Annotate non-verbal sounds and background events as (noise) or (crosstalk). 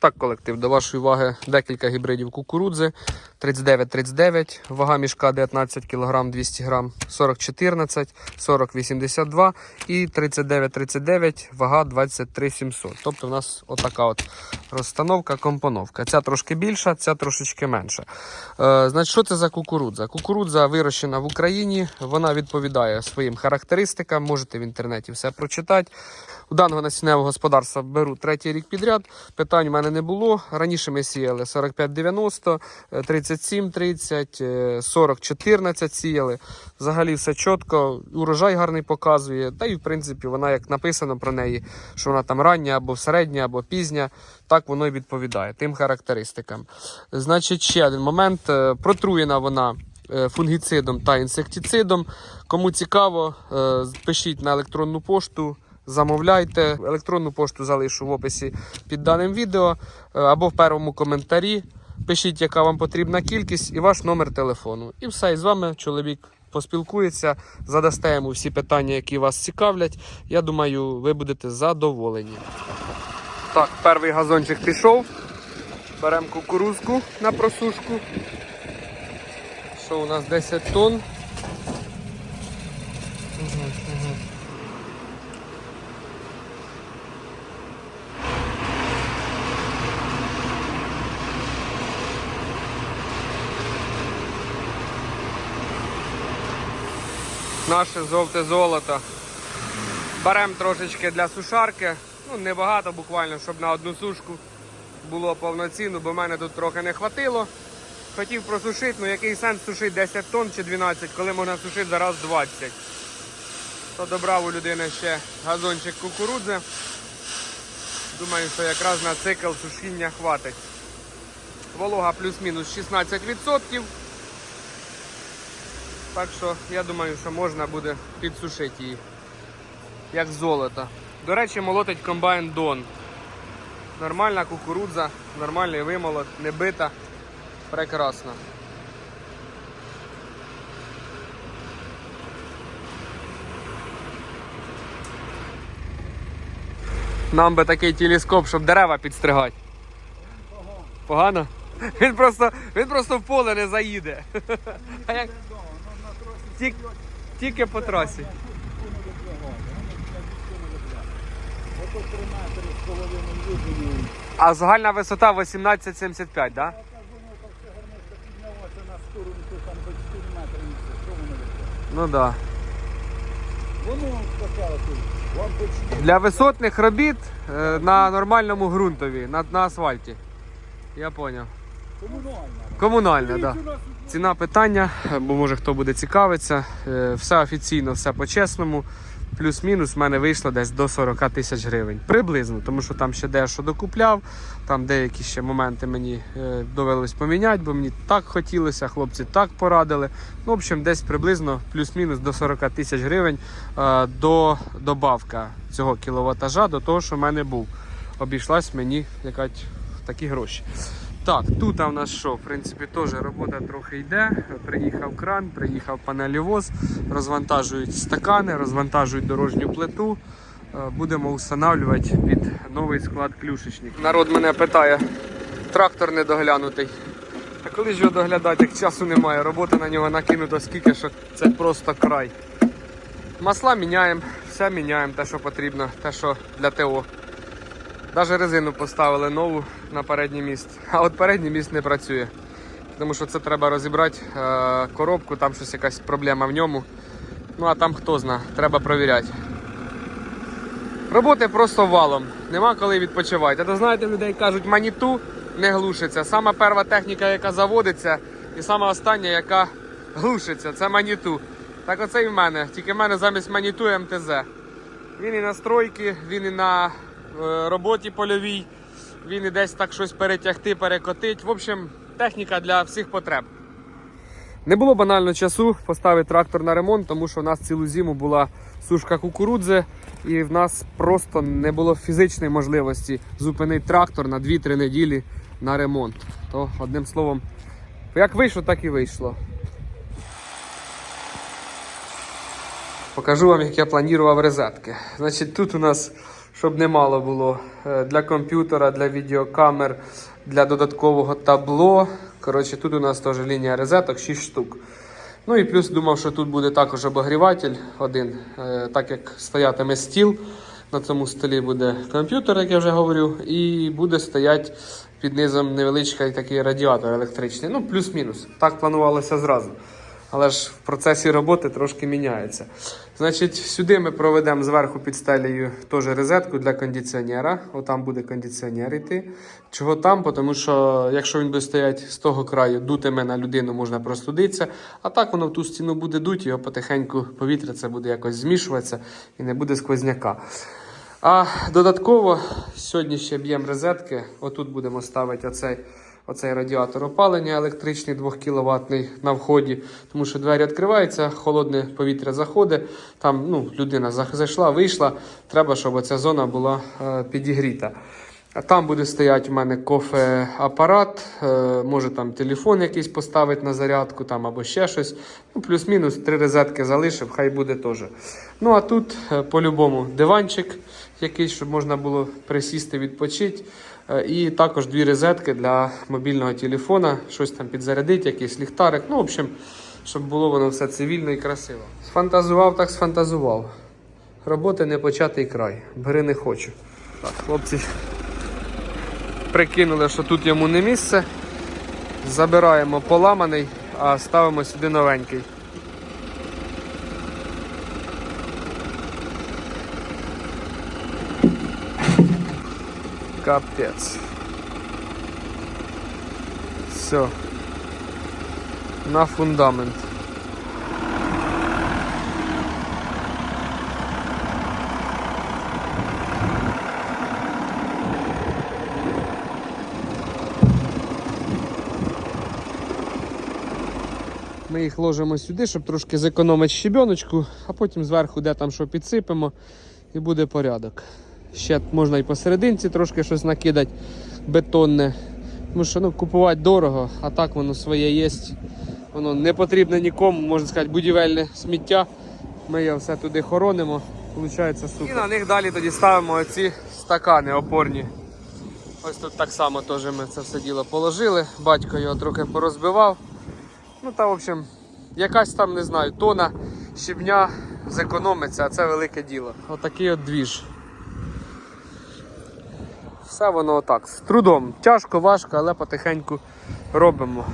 Так, колектив, до вашої уваги декілька гібридів кукурудзи. 39-39, вага мішка 19 кг 200 г, 40-14, 40-82 і 39-39, вага 23 700. Тобто в нас отака от розстановка, компоновка. Ця трошки більша, ця трошечки менша. Е, значить, що це за кукурудза? Кукурудза вирощена в Україні, вона відповідає своїм характеристикам, можете в інтернеті все прочитати. У даного насінневого господарства беру третій рік підряд. Питань у мене не було. Раніше ми сіяли 45-90, е, 37-30, е, 40-14 сіяли. Взагалі все чітко. Урожай гарний показує. Та і в принципі вона, як написано про неї, що вона там рання або середня, або пізня, так воно і відповідає тим характеристикам. Значить, ще один момент. Е, Протруєна вона е, фунгіцидом та інсектицидом. Кому цікаво, е, пишіть на електронну пошту. Замовляйте, електронну пошту залишу в описі під даним відео е, або в першому коментарі. Пишіть, яка вам потрібна кількість і ваш номер телефону. І все, і з вами чоловік поспілкується, задасте йому всі питання, які вас цікавлять. Я думаю, ви будете задоволені. Так, перший газончик пішов. Беремо кукурузку на просушку. Що у нас 10 тонн. Наше жовте золото. Беремо трошечки для сушарки. Ну, небагато буквально, щоб на одну сушку було повноцінно, бо мене тут трохи не хватило. Хотів просушити, ну який сенс сушити 10 тонн чи 12, коли можна сушити зараз 20. То добрав у людини ще газончик кукурудзи. Думаю, що якраз на цикл сушіння хватить. Волога плюс-мінус 16%. Так що я думаю, що можна буде підсушити її. Як золото. До речі, молотить комбайн Дон. Нормальна кукурудза, нормальний вимолот, не бита. Прекрасно. Нам би такий телескоп, щоб дерева підстригати. Погано? Він просто, він просто в поле не заїде. (laughs) А як... Тільки, тільки по трасі. Ото 3 метри з половиною. А загальна висота 18,75, так? Да? Так воно так все гарненько піднялося на сторону, то там хоч 4 метри місце. Що воно виходить? Ну так. Да. Для висотних робіт е, на нормальному ґрунтові, на, на асфальті. Я поняв. Комунальна. Так. Да. Ціна питання, бо може хто буде цікавитися. Е, Все офіційно, все по-чесному. Плюс-мінус в мене вийшло десь до 40 тисяч гривень. Приблизно, тому що там ще дещо докупляв, там деякі ще моменти мені е, довелось поміняти, бо мені так хотілося, хлопці так порадили. Ну, в общем, десь приблизно плюс-мінус до 40 тисяч гривень е, до добавка цього кіловатажа до того, що в мене був. Обійшлась мені якась такі гроші. Так, тут у нас що? В принципі, теж робота трохи йде. Приїхав кран, приїхав панелівоз, розвантажують стакани, розвантажують дорожню плиту. Е, Будемо встановлювати під новий склад клюшечник. Народ мене питає, трактор недоглянутий. А коли ж його доглядати, як часу немає, роботи на нього накинуто скільки, що це просто край. Масла міняємо, все міняємо, те, що потрібно, те, що для ТО. Навіть резину поставили нову на переднє міст. А от переднє міст не працює. Тому що це треба розібрати е, коробку, там щось якась проблема в ньому. Ну а там хто зна, треба провіряти. Роботи просто валом. Нема коли відпочивати. А то знаєте, людей кажуть, маніту не глушиться. Сама перша техніка, яка заводиться, і сама остання, яка глушиться, це маніту. Так оце і в мене. Тільки в мене замість маніту МТЗ. Він і на стройки, він і на е, роботі польовій, він і десь так щось перетягти, перекотить. В общем, техніка для всіх потреб. Не було банально часу поставити трактор на ремонт, тому що в нас цілу зиму була сушка кукурудзи, і в нас просто не було фізичної можливості зупинити трактор на 2-3 неділі на ремонт. То одним словом, як вийшло, так і вийшло. Покажу вам, як я планував розетки. Значить, тут у нас щоб немало було е, для комп'ютера, для відеокамер, для додаткового табло. Коротше, тут у нас теж лінія розеток 6 штук. Ну і плюс думав, що тут буде також обогріватель один, е, так як стоятиме стіл. На цьому столі буде комп'ютер, як я вже говорю, і буде стояти під низом невеличкий такий радіатор електричний. Ну, плюс-мінус. Так планувалося зразу. Але ж в процесі роботи трошки міняється. Значить, сюди ми проведемо зверху під стелею теж розетку для кондиціонера. Отам буде кондиціонер йти. Чого там? Тому що якщо він буде стояти з того краю, дутиме на людину, можна простудитися. А так воно в ту стіну буде дуть, його потихеньку повітря це буде якось змішуватися і не буде сквозняка. А додатково сьогодні ще б'ємо розетки. Отут будемо ставити оцей, оцей радіатор опалення електричний 2 кВт на вході, тому що двері відкриваються, холодне повітря заходить. Там ну, людина зайшла, вийшла. Треба, щоб оця зона була е, підігріта. А там буде стояти у мене кофе-апарат, е, може там телефон якийсь поставити на зарядку там, або ще щось. Ну, плюс-мінус три розетки залишив, хай буде теж. Ну а тут е, по-любому диванчик якийсь, щоб можна було присісти, відпочити. Е, І також дві розетки для мобільного телефона, щось там підзарядити, якийсь ліхтарик. Ну, в общем, щоб було воно все цивільно і красиво. Сфантазував, так сфантазував. Роботи не початий край. Бери не хочу. Так, хлопці прикинули, що тут йому не місце. Забираємо поламаний, а ставимо сюди новенький. Капець. Все. На фундамент. Ми їх ложимо сюди, щоб трошки зекономити щебеночку, а потім зверху де там що підсипемо і буде порядок. Ще можна і посерединці трошки щось накидати бетонне. Тому що ну, купувати дорого, а так воно своє є. Воно не потрібне нікому, можна сказати, будівельне сміття. Ми його все туди хоронимо. Получається супер. І на них далі тоді ставимо оці стакани опорні. Ось тут так само теж ми це все діло положили. Батько його трохи порозбивав. Ну та в общем, якась там, не знаю, тона щебня зекономиться, а це велике діло. Отакий от двіж. Все воно отак. З трудом. Тяжко, важко, але потихеньку робимо.